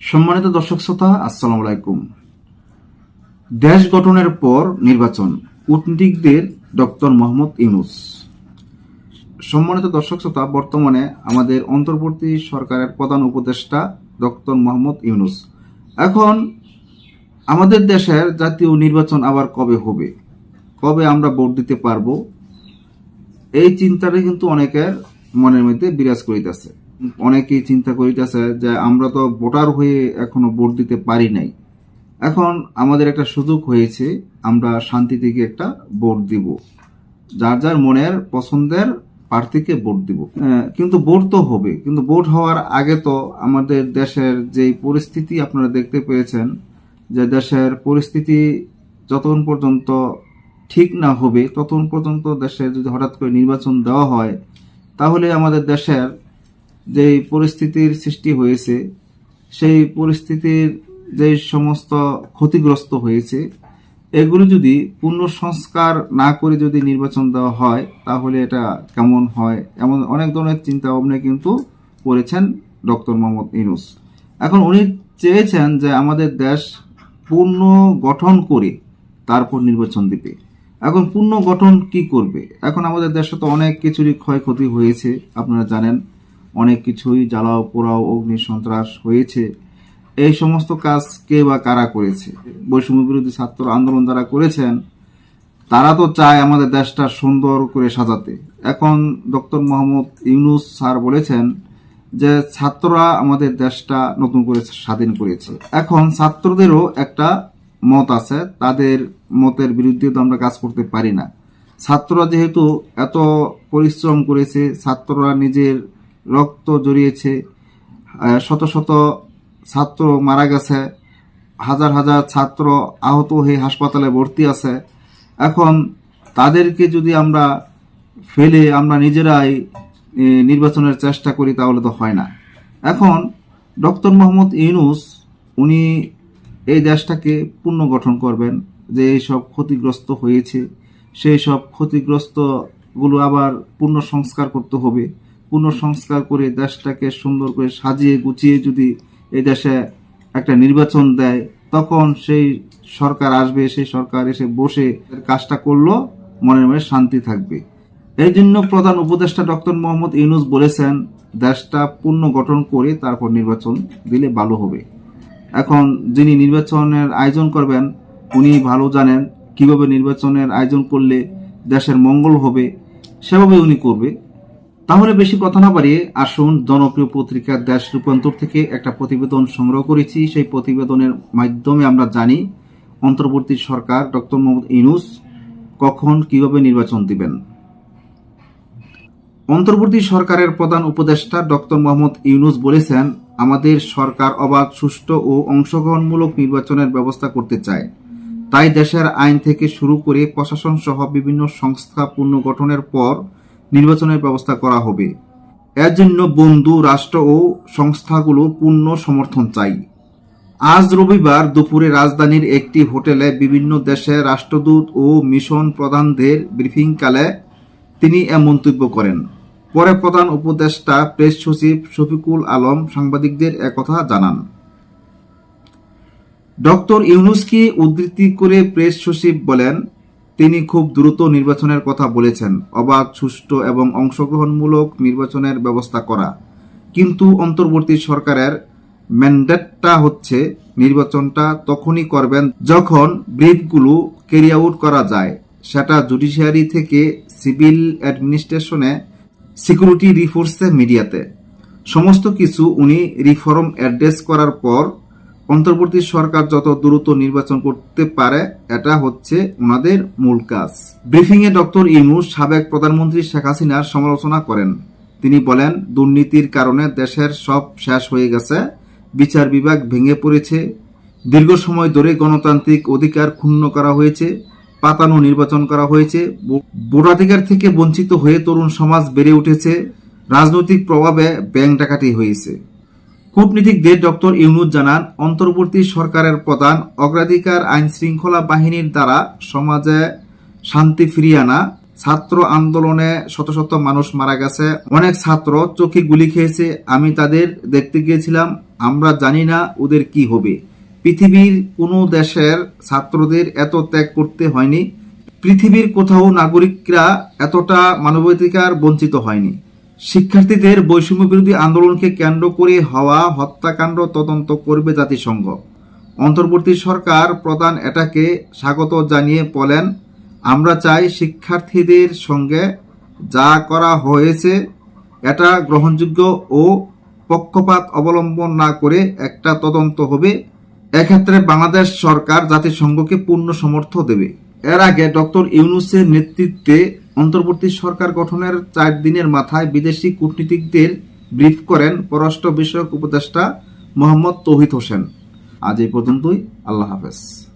সম্মানিত দর্শক শ্রোতা, আসসালামু আলাইকুম। দেশ গঠনের পর নির্বাচন, কূটনীতিকদের ডক্টর মোহাম্মদ ইউনুস। সম্মানিত দর্শক শ্রোতা, বর্তমানে আমাদের অন্তর্বর্তী সরকারের প্রধান উপদেষ্টা ডক্টর মোহাম্মদ ইউনুস। এখন আমাদের দেশের জাতীয় নির্বাচন আবার কবে হবে? কবে আমরা ভোট দিতে পারব? এই চিন্তাটা কিন্তু অনেকের মনের মধ্যে বিরাজ করিতেছে। অনেকেই চিন্তা করিতেছে যে আমরা তো ভোটার হয়ে এখনও ভোট দিতে পারি নাই। এখন আমাদের একটা সুযোগ হয়েছে, আমরা শান্তি থেকে একটা ভোট দিব। যার যার মনের পছন্দের প্রার্থীকে ভোট দিব। কিন্তু ভোট তো হবে, কিন্তু ভোট হওয়ার আগে তো আমাদের দেশের যে পরিস্থিতি আপনারা দেখতে পেয়েছেন, যে দেশের পরিস্থিতি যতক্ষণ পর্যন্ত ঠিক না হবে, ততক্ষণ পর্যন্ত দেশে যদি হঠাৎ করে নির্বাচন দেওয়া হয়, তাহলে আমাদের দেশের যে পরিস্থিতির সৃষ্টি হয়েছে, সেই পরিস্থিতির যে সমস্ত ক্ষতিগ্রস্ত হয়েছে, এগুলো যদি পূর্ণ সংস্কার না করে যদি নির্বাচন দেওয়া হয়, তাহলে এটা কেমন হয়? এমন অনেক ধরনের চিন্তা ভাবনা কিন্তু করেছেন ডক্টর মোহাম্মদ ইনুস এখন উনি চেয়েছেন যে আমাদের দেশ পূর্ণ গঠন করে তারপর নির্বাচন দিবে। এখন পূর্ণ গঠন কি করবে? এখন আমাদের দেশে তো অনেক কিছুরই ক্ষয়ক্ষতি হয়েছে, আপনারা জানেন। অনেক কিছুই জ্বালাও, পোড়াও, অগ্নি সন্ত্রাস হয়েছে। এই সমস্ত কাজ কে বা কারা করেছে? বৈষম্য বিরোধী ছাত্র আন্দোলন যারা করেছেন, তারা তো চায় আমাদের দেশটা সুন্দর করে সাজাতে। এখন ডক্টর মোহাম্মদ ইউনুস স্যার বলেছেন যে, ছাত্ররা আমাদের দেশটা নতুন করে স্বাধীন করেছে। এখন ছাত্রদেরও একটা মত আছে, তাদের মতের বিরুদ্ধে তো আমরা কাজ করতে পারি না। ছাত্ররা যেহেতু এত পরিশ্রম করেছে, ছাত্ররা নিজের রক্ত জড়িয়েছে। শত শত ছাত্র মারা গেছে। হাজার হাজার ছাত্র আহত হয়ে হাসপাতালে ভর্তি আছে। এখন তাদেরকে যদি আমরা ফেলে আমরা নিজেরাই নির্বাচনের চেষ্টা করি, তাহলে তো হয় না। এখন ডক্টর মোহাম্মদ ইউনুস, উনি এই দেশটাকে পুনর্গঠন করবেন, যে এই সব ক্ষতিগ্রস্ত হয়েছে। সেই সব ক্ষতিগ্রস্তগুলো আবার পুনঃ সংস্কার করতে হবে। পুনঃ সংস্কার করে দেশটাকে সুন্দর করে সাজিয়ে গুছিয়ে যদি এই দেশে একটা নির্বাচন দেয়, তখন সেই সরকার আসবে, সেই সরকার এসে বসে কাজটা করল, মনের মনে শান্তি থাকবে। এই জন্য প্রধান উপদেষ্টা ডক্টর মোহাম্মদ ইউনুস বলেছেন, দেশটা পূর্ণ গঠন করে তারপর নির্বাচন দিলে ভালো হবে। এখন যিনি নির্বাচনের আয়োজন করবেন, উনি ভালো জানেন কীভাবে নির্বাচনের আয়োজন করলে দেশের মঙ্গল হবে, সেভাবে উনি করবে। তাহলে বেশি কথা না বাড়িয়ে আসুন জনপ্রিয় পত্রিকা দেশ রূপান্তর থেকে একটা প্রতিবেদন সংগ্রহ করেছি। সেই প্রতিবেদনের মাধ্যমে আমরা জানি অন্তর্বর্তী সরকার ডক্টর মোহাম্মদ ইনুস কখন কীভাবে নির্বাচন দিবেন। অন্তর্বর্তী সরকারের প্রধান উপদেষ্টা ডক্টর মোহাম্মদ ইউনুস বলেছেন, আমাদের সরকার অবাধ, সুষ্ঠু ও অংশগ্রহণমূলক নির্বাচনের ব্যবস্থা করতে চায়। তাই দেশের আইন থেকে শুরু করে প্রশাসন সহ বিভিন্ন সংস্থা পুনর্গঠনের পর নির্বাচনের ব্যবস্থা করা হবে। এর জন্য বন্ধু, রাষ্ট্র ও সংস্থাগুলো পূর্ণ সমর্থন চাই। আজ রবিবার দুপুরে রাজধানীর একটি হোটেলে বিভিন্ন দেশের রাষ্ট্রদূত ও মিশন প্রধানদের ব্রিফিংকালে তিনি এ মন্তব্য করেন। পরে প্রধান উপদেষ্টা, প্রেস সচিব শফিকুল আলম সাংবাদিকদের একথা জানান। ডক্টর ইউনুসকে উদ্ধৃতি করে প্রেস সচিব বলেন তিনি খুব দ্রুত নির্বাচনের কথা বলেছেন। অবাধ, সুষ্ঠু এবং অংশগ্রহণমূলক নির্বাচনের ব্যবস্থা করা। কিন্তু অন্তর্বর্তী সরকারের ম্যান্ডেটটা হচ্ছে, নির্বাচনটা তখনই করবেন যখন ব্রিফগুলো ক্যারি আউট করা যায়। সেটা জুডিশিয়ারি থেকে সিভিল অ্যাডমিনিস্ট্রেশনে, সিকিউরিটি রিফোর্সে, মিডিয়াতে। সমস্ত কিছু উনি রিফর্ম অ্যাড্রেস করার পর অন্তর্বর্তী সরকার যত দ্রুত নির্বাচন করতে পারে, এটা হচ্ছে ওনাদের মূল কাজ। ব্রিফিংয়ে ডক্টর ইউনুস সাবেক প্রধানমন্ত্রী শেখ হাসিনার সমালোচনা করেন। তিনি বলেন, দুর্নীতির কারণে দেশের সব শেষ হয়ে গেছে। বিচার বিভাগ ভেঙে পড়েছে। দীর্ঘ সময় ধরে গণতান্ত্রিক অধিকার ক্ষুণ্ণ করা হয়েছে। পাতানো নির্বাচন করা হয়েছে। ভোটাধিকার থেকে বঞ্চিত হয়ে তরুণ সমাজ বেড়ে উঠেছে। রাজনৈতিক প্রভাবে ব্যাংক ডাকাতি হয়েছে। কূটনীতিকদের ডক্টর ইউনুস জানান, অন্তর্বর্তী সরকারের প্রধান অগ্রাধিকার আইন শৃঙ্খলা বাহিনীর দ্বারা সমাজে শান্তি ফিরিয়ে আনা, ছাত্র আন্দোলনে শত শত মানুষ মারা গেছে, অনেক ছাত্র চোখে গুলি খেয়েছে, আমি তাদের দেখতে গিয়েছিলাম, আমরা জানি না ওদের কি হবে। পৃথিবীর কোনো দেশের ছাত্রদের এত ত্যাগ করতে হয়নি, পৃথিবীর কোথাও নাগরিকরা এতটা মানবাধিকার বঞ্চিত হয়নি। শিক্ষার্থীদের বৈষম্য বিরোধী আন্দোলনকে কেন্দ্র করে হওয়া হত্যাকাণ্ড তদন্ত করবে জাতিসংঘ। অন্তর্বর্তী সরকার প্রধান এটাকে স্বাগত জানিয়ে বলেন, আমরা চাই শিক্ষার্থীদের সঙ্গে যা করা হয়েছে, এটা গ্রহণযোগ্য ও পক্ষপাত অবলম্বন না করে একটা তদন্ত হবে। এক্ষেত্রে বাংলাদেশ সরকার জাতিসংঘকে পূর্ণ সমর্থ দেবে। এর আগে ডক্টর ইউনুসের নেতৃত্বে অন্তর্বর্তী সরকার গঠনের চার দিনের মাথায় বিদেশি কূটনীতিকদের ব্রিফ করেন পররাষ্ট্র বিষয়ক উপদেষ্টা মোহাম্মদ তৌহিদ হোসেন। আজ এই পর্যন্তই, আল্লাহ হাফেজ।